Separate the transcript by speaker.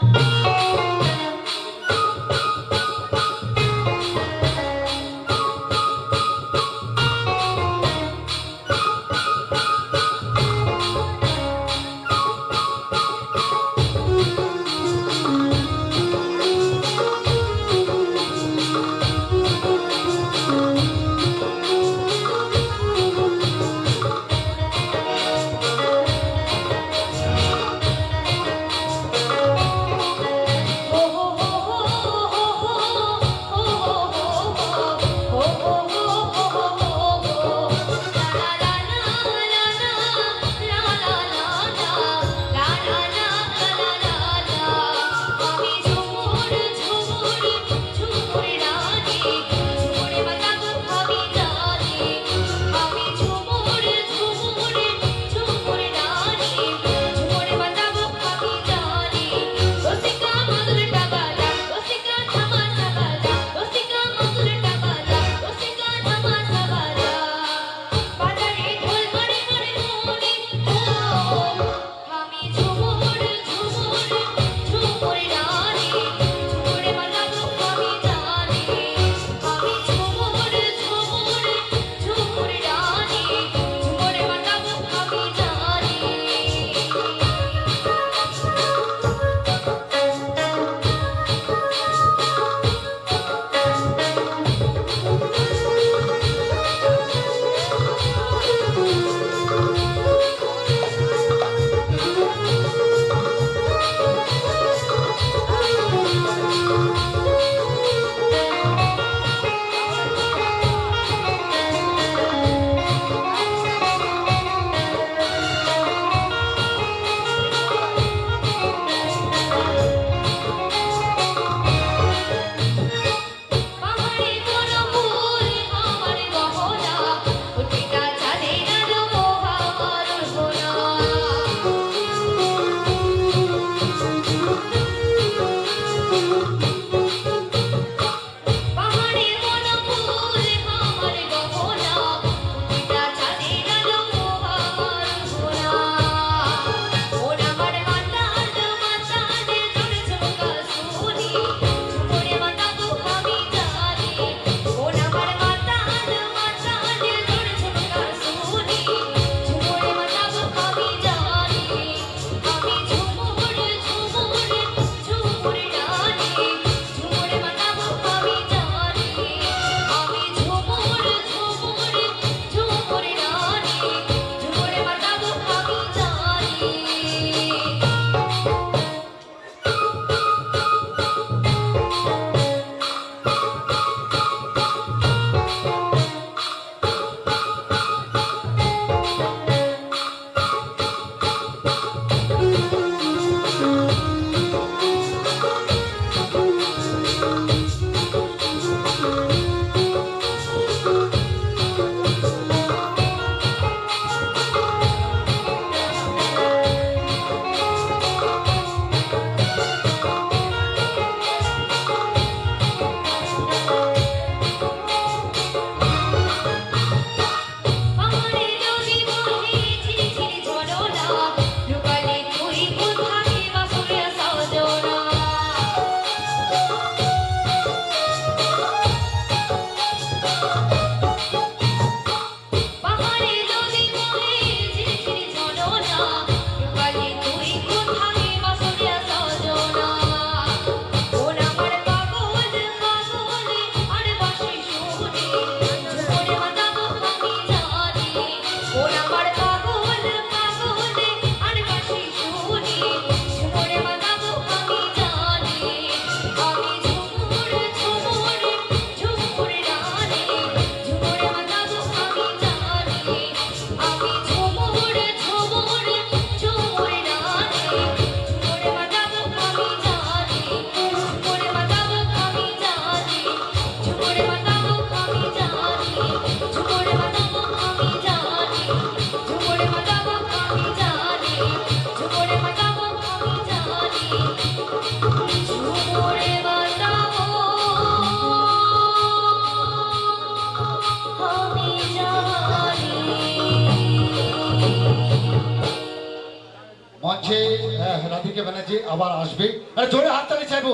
Speaker 1: Thank you. মঞ্চে আহ, রাধিকা ব্যানার্জি আবার আসবে। আরে জোরে হাততালি চাইব।